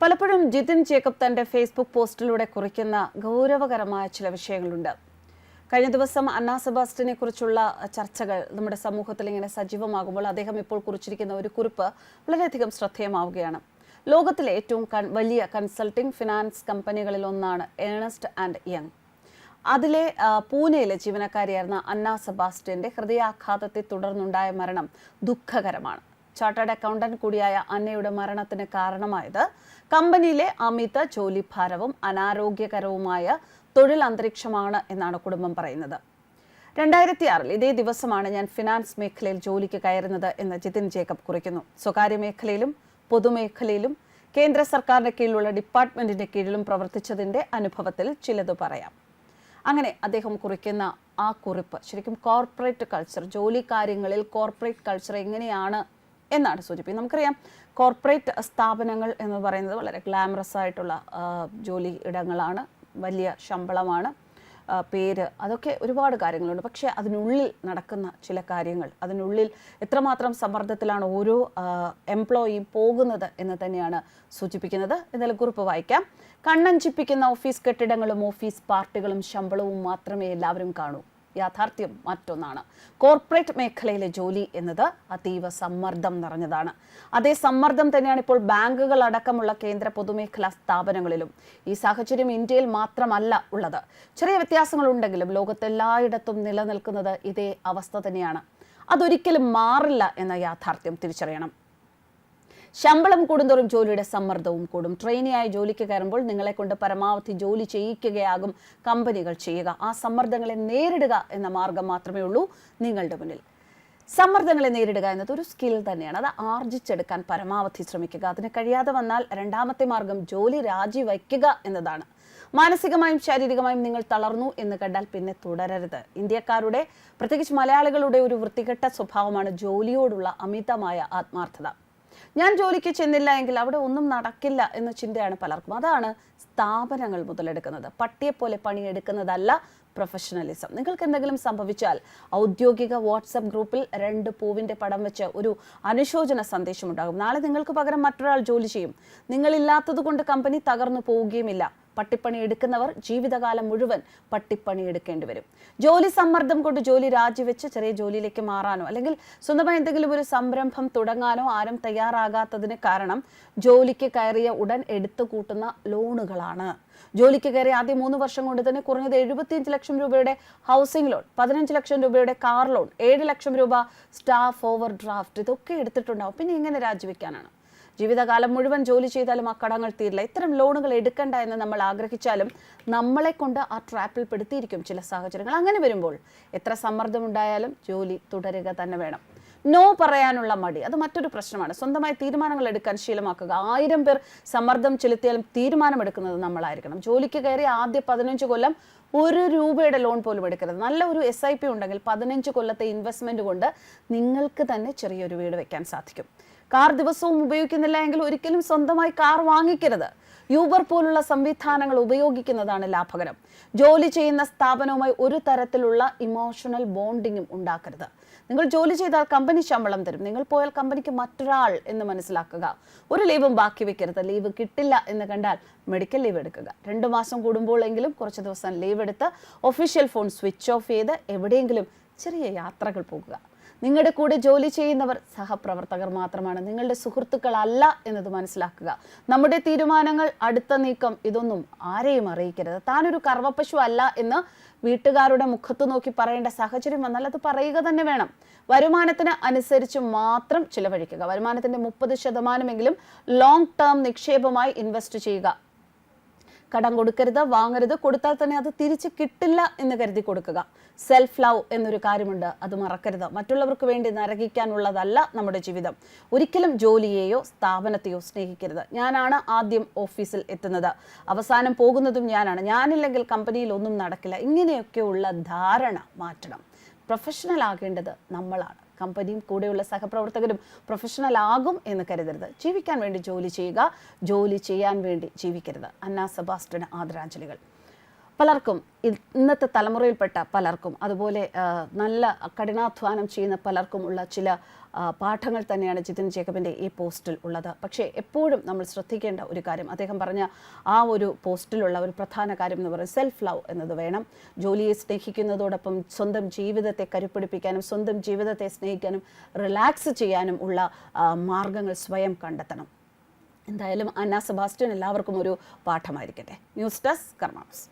പലപ്പോഴും ജിതിൻ ജേക്കബ് തന്റെ ഫേസ്ബുക്ക് പോസ്റ്റിലൂടെ കുറിക്കുന്ന ഗൗരവകരമായ ചില വിഷയങ്ങളുണ്ട്. കഴിഞ്ഞ ദിവസം അന്നാ സെബാസ്റ്റിനെ കുറിച്ചുള്ള ചർച്ചകൾ നമ്മുടെ സമൂഹത്തിൽ ഇങ്ങനെ സജീവമാകുമ്പോൾ അദ്ദേഹം ഇപ്പോൾ കുറിച്ചിരിക്കുന്ന ഒരു കുറിപ്പ് വളരെയധികം ശ്രദ്ധേയമാവുകയാണ്. ലോകത്തിലെ ഏറ്റവും വലിയ കൺസൾട്ടിംഗ് ഫിനാൻസ് കമ്പനികളിൽ ഒന്നാണ് ഏണസ്റ്റ് ആൻഡ് യങ്. അതിലെ പൂനെയിലെ ജീവനക്കാരിയായിരുന്ന അന്നാ സെബാസ്റ്റ്യന്റെ ഹൃദയാഘാതത്തെ തുടർന്നുണ്ടായ മരണം ദുഃഖകരമാണ്. ചാർട്ടേഡ് അക്കൗണ്ടന്റ് കൂടിയായ അന്നയുടെ മരണത്തിന് കാരണമായത്. കമ്പനിയിലെ അമിത ജോലിഭാരവും അനാരോഗ്യകരവുമായ തൊഴിൽ അന്തരീക്ഷമാണ് എന്നാണ് കുടുംബം പറയുന്നത്. രണ്ടായിരത്തി ആറിൽ ഇതേ ദിവസമാണ് ഞാൻ ഫിനാൻസ് മേഖലയിൽ ജോലിക്ക് കയറുന്നത് എന്ന് ജിതിൻ ജേക്കബ് കുറിക്കുന്നു. സ്വകാര്യ മേഖലയിലും പൊതുമേഖലയിലും കേന്ദ്ര സർക്കാരിന്റെ കീഴിലുള്ള ഡിപ്പാർട്ട്മെന്റിന്റെ കീഴിലും പ്രവർത്തിച്ചതിന്റെ അനുഭവത്തിൽ ചിലത് പറയാം. അങ്ങനെ അദ്ദേഹം കുറിക്കുന്ന ആ കുറിപ്പ് ശരിക്കും കോർപ്പറേറ്റ് കൾച്ചർ ജോലി കാര്യങ്ങളിൽ കോർപ്പറേറ്റ് കൾച്ചർ എങ്ങനെയാണ് എന്നാണ് സൂചിപ്പിക്കുന്നത്. നമുക്കറിയാം കോർപ്പറേറ്റ് സ്ഥാപനങ്ങൾ എന്ന് പറയുന്നത് വളരെ ഗ്ലാമറസ് ആയിട്ടുള്ള ജോലി ഇടങ്ങളാണ് വലിയ ശമ്പളമാണ് പേര് അതൊക്കെ ഒരുപാട് കാര്യങ്ങളുണ്ട്. പക്ഷേ അതിനുള്ളിൽ നടക്കുന്ന ചില കാര്യങ്ങൾ അതിനുള്ളിൽ എത്രമാത്രം സമ്മർദ്ദത്തിലാണ് ഓരോ എംപ്ലോയി പോകുന്നത് എന്ന് തന്നെയാണ് സൂചിപ്പിക്കുന്നത്. എന്നാലും കുറിപ്പ് വായിക്കാം. കണ്ണഞ്ചിപ്പിക്കുന്ന ഓഫീസ് കെട്ടിടങ്ങളും ഓഫീസ് പാർട്ടികളും ശമ്പളവും മാത്രമേ എല്ലാവരും കാണൂ. യാഥാർത്ഥ്യം മറ്റൊന്നാണ്. കോർപ്പറേറ്റ് മേഖലയിലെ ജോലി എന്നത് അതീവ സമ്മർദ്ദം നിറഞ്ഞതാണ്. അതേ സമ്മർദ്ദം തന്നെയാണ് ഇപ്പോൾ ബാങ്കുകൾ അടക്കമുള്ള കേന്ദ്ര പൊതുമേഖലാ സ്ഥാപനങ്ങളിലും ഈ സാഹചര്യം ഇന്ത്യയിൽ മാത്രമല്ല ഉള്ളത്. ചെറിയ വ്യത്യാസങ്ങൾ ഉണ്ടെങ്കിലും ലോകത്തെല്ലായിടത്തും നിലനിൽക്കുന്നത് ഇതേ അവസ്ഥ തന്നെയാണ്. അതൊരിക്കലും മാറില്ല എന്ന യാഥാർത്ഥ്യം തിരിച്ചറിയണം. ശമ്പളം കൂടുന്തോറും ജോലിയുടെ സമ്മർദ്ദവും കൂടും. ട്രെയിനിയായി ജോലിക്ക് കയറുമ്പോൾ നിങ്ങളെ കൊണ്ട് പരമാവധി ജോലി ചെയ്യിക്കുകയാകും കമ്പനികൾ ചെയ്യുക. ആ സമ്മർദ്ദങ്ങളെ നേരിടുക എന്ന മാർഗം മാത്രമേ ഉള്ളൂ നിങ്ങളുടെ മുന്നിൽ. സമ്മർദ്ദങ്ങളെ നേരിടുക എന്നത് ഒരു സ്കിൽ തന്നെയാണ്. അത് ആർജിച്ചെടുക്കാൻ പരമാവധി ശ്രമിക്കുക. അതിന് കഴിയാതെ വന്നാൽ രണ്ടാമത്തെ മാർഗം ജോലി രാജിവയ്ക്കുക എന്നതാണ്. മാനസികമായും ശാരീരികമായും നിങ്ങൾ തളർന്നു എന്ന് കണ്ടാൽ പിന്നെ തുടരരുത്. ഇന്ത്യക്കാരുടെ പ്രത്യേകിച്ച് മലയാളികളുടെ ഒരു വൃത്തികെട്ട സ്വഭാവമാണ് ജോലിയോടുള്ള അമിതമായ ആത്മാർത്ഥത. ഞാൻ ജോലിക്ക് ചെന്നില്ല എങ്കിൽ അവിടെ ഒന്നും നടക്കില്ല എന്ന ചിന്തയാണ് പലർക്കും. അതാണ് സ്ഥാപനങ്ങൾ മുതലെടുക്കുന്നത്. പട്ടിയെപ്പോലെ പണിയെടുക്കുന്നതല്ല പ്രൊഫഷണലിസം നിങ്ങൾക്ക് എന്തെങ്കിലും സംഭവിച്ചാൽ ഔദ്യോഗിക വാട്സപ്പ് ഗ്രൂപ്പിൽ രണ്ട് പൂവിന്റെ പടം വെച്ച് ഒരു അനുശോചന സന്ദേശം ഉണ്ടാകും നാളെ നിങ്ങൾക്ക് പകരം മറ്റൊരാൾ ജോലി ചെയ്യും. നിങ്ങളില്ലാത്തത് കൊണ്ട് കമ്പനി തകർന്നു പോവുകയുമില്ല. പട്ടിപ്പണി എടുക്കുന്നവർ ജീവിതകാലം മുഴുവൻ പട്ടിപ്പണി എടുക്കേണ്ടി വരും. ജോലി സമ്മർദ്ദം കൊണ്ട് ജോലി രാജിവെച്ച് ചെറിയ ജോലിയിലേക്ക് മാറാനോ അല്ലെങ്കിൽ സ്വന്തമായി എന്തെങ്കിലും ഒരു സംരംഭം തുടങ്ങാനോ ആരും തയ്യാറാകാത്തതിന് കാരണം ജോലിക്ക് കയറിയ ഉടൻ എടുത്തു കൂട്ടുന്ന ലോണുകളാണ്. ജോലിക്ക് കയറി ആദ്യം മൂന്ന് വർഷം കൊണ്ട് തന്നെ കുറഞ്ഞത് എഴുപത്തിയഞ്ച് ലക്ഷം രൂപയുടെ ഹൗസിംഗ് ലോൺ പതിനഞ്ച് ലക്ഷം രൂപയുടെ കാർ ലോൺ ഏഴ് ലക്ഷം രൂപ സ്റ്റാഫ് ഓവർ ഡ്രാഫ്റ്റ് ഇതൊക്കെ എടുത്തിട്ടുണ്ടാവും. പിന്നെ എങ്ങനെ രാജിവെക്കാനാണ്? ജീവിതകാലം മുഴുവൻ ജോലി ചെയ്താലും ആ കടങ്ങൾ തീരില്ല. ഇത്തരം ലോണുകൾ എടുക്കണ്ട എന്ന് നമ്മൾ ആഗ്രഹിച്ചാലും നമ്മളെ കൊണ്ട് ആ ട്രാപ്പിൽ പെടുത്തിയിരിക്കും ചില സാഹചര്യങ്ങൾ. അങ്ങനെ വരുമ്പോൾ എത്ര സമ്മർദ്ദമുണ്ടായാലും ജോലി തുടരുക തന്നെ വേണം. നോ പറയാനുള്ള മടി. അത് മറ്റൊരു പ്രശ്നമാണ്. സ്വന്തമായി തീരുമാനങ്ങൾ എടുക്കാൻ ശീലമാക്കുക. ആയിരം പേർ സമ്മർദ്ദം ചെലുത്തിയാലും തീരുമാനമെടുക്കുന്നത് നമ്മളായിരിക്കണം. ജോലിക്ക് കയറി ആദ്യ പതിനഞ്ച് കൊല്ലം ഒരു രൂപയുടെ ലോൺ പോലും എടുക്കരുത്. നല്ല ഒരു എസ് ഐ പി ഉണ്ടെങ്കിൽ പതിനഞ്ച് കൊല്ലത്തെ ഇൻവെസ്റ്റ്മെന്റ് കൊണ്ട് നിങ്ങൾക്ക് തന്നെ ചെറിയൊരു വീട് വെക്കാൻ സാധിക്കും. കാർ ദിവസവും ഉപയോഗിക്കുന്നില്ല എങ്കിൽ ഒരിക്കലും സ്വന്തമായി കാർ വാങ്ങിക്കരുത്. യൂബർ പോലുള്ള സംവിധാനങ്ങൾ ഉപയോഗിക്കുന്നതാണ് ലാഭകരം. ജോലി ചെയ്യുന്ന സ്ഥാപനവുമായി ഒരു തരത്തിലുള്ള ഇമോഷണൽ ബോണ്ടിങ്ങും ഉണ്ടാക്കരുത്. നിങ്ങൾ ജോലി ചെയ്താൽ കമ്പനി ശമ്പളം തരും. നിങ്ങൾ പോയാൽ കമ്പനിക്ക് മറ്റൊരാൾ എന്ന് മനസ്സിലാക്കുക. ഒരു ലീവും ബാക്കി വെക്കരുത്. ലീവ് കിട്ടില്ല എന്ന് കണ്ടാൽ മെഡിക്കൽ ലീവ് എടുക്കുക. രണ്ട് മാസം കൂടുമ്പോഴെങ്കിലും കുറച്ച് ദിവസം ലീവ് എടുത്ത് ഒഫീഷ്യൽ ഫോൺ സ്വിച്ച് ഓഫ് ചെയ്ത് എവിടെയെങ്കിലും ചെറിയ യാത്രകൾ പോകുക. നിങ്ങളുടെ കൂടെ ജോലി ചെയ്യുന്നവർ സഹപ്രവർത്തകർ മാത്രമാണ്. നിങ്ങളുടെ സുഹൃത്തുക്കളല്ല എന്നത് മനസ്സിലാക്കുക. നമ്മുടെ തീരുമാനങ്ങൾ അടുത്ത നീക്കം ഇതൊന്നും ആരെയും അറിയിക്കരുത്. താനൊരു കർവപ്പശു അല്ല എന്ന് വീട്ടുകാരുടെ മുഖത്ത് നോക്കി പറയേണ്ട സാഹചര്യം വന്നാൽ അത് പറയുക തന്നെ വേണം. വരുമാനത്തിന് അനുസരിച്ച് മാത്രം ചിലവഴിക്കുക. വരുമാനത്തിന്റെ മുപ്പത് ശതമാനമെങ്കിലും ലോങ് ടേം നിക്ഷേപമായി ഇൻവെസ്റ്റ് ചെയ്യുക. കടം കൊടുക്കരുത് വാങ്ങരുത് കൊടുത്താൽ തന്നെ അത് തിരിച്ച് കിട്ടില്ല എന്ന് കരുതി കൊടുക്കുക. സെൽഫ് ലവ് എന്നൊരു കാര്യമുണ്ട് അത് മറക്കരുത്. മറ്റുള്ളവർക്ക് വേണ്ടി നരകിക്കാനുള്ളതല്ല നമ്മുടെ ജീവിതം. ഒരിക്കലും ജോലിയെയോ സ്ഥാപനത്തെയോ സ്നേഹിക്കരുത്. ഞാനാണ് ആദ്യം ഓഫീസിൽ എത്തുന്നത്. അവസാനം പോകുന്നതും ഞാനാണ്. ഞാനില്ലെങ്കിൽ കമ്പനിയിൽ ഒന്നും നടക്കില്ല. ഇങ്ങനെയൊക്കെയുള്ള ധാരണ മാറ്റണം. പ്രൊഫഷണൽ ആകേണ്ടത് നമ്മളാണ്. കമ്പനിയും കൂടെയുള്ള സഹപ്രവർത്തകരും പ്രൊഫഷണൽ ആകും എന്ന് കരുതരുത്. ജീവിക്കാൻ വേണ്ടി ജോലി ചെയ്യുക ജോലി ചെയ്യാൻ വേണ്ടി ജീവിക്കരുത്. അന്ന സെബാസ്റ്റിന് ആദരാഞ്ജലികൾ. പലർക്കും ഇന്നത്തെ തലമുറയിൽപ്പെട്ട പലർക്കും അതുപോലെ നല്ല കഠിനാധ്വാനം ചെയ്യുന്ന പലർക്കും ഉള്ള ചില പാഠങ്ങൾ തന്നെയാണ് ജിതിൻ ജേക്കബിന്റെ ഈ പോസ്റ്റിൽ ഉള്ളത്. പക്ഷേ എപ്പോഴും നമ്മൾ ശ്രദ്ധിക്കേണ്ട ഒരു കാര്യം അദ്ദേഹം പറഞ്ഞ ആ ഒരു പോസ്റ്റിലുള്ള ഒരു പ്രധാന കാര്യം എന്ന് പറയുന്നത് സെൽഫ് ലവ് എന്നത് വേണം. ജോലിയെ സ്നേഹിക്കുന്നതോടൊപ്പം സ്വന്തം ജീവിതത്തെ കരുപ്പിടിപ്പിക്കാനും സ്വന്തം ജീവിതത്തെ സ്നേഹിക്കാനും റിലാക്സ് ചെയ്യാനും ഉള്ള മാർഗങ്ങൾ സ്വയം കണ്ടെത്തണം. എന്തായാലും അന്ന സെബാസ്റ്റ്യൻ എല്ലാവർക്കും ഒരു പാഠമായിരിക്കട്ടെ. News desk karmas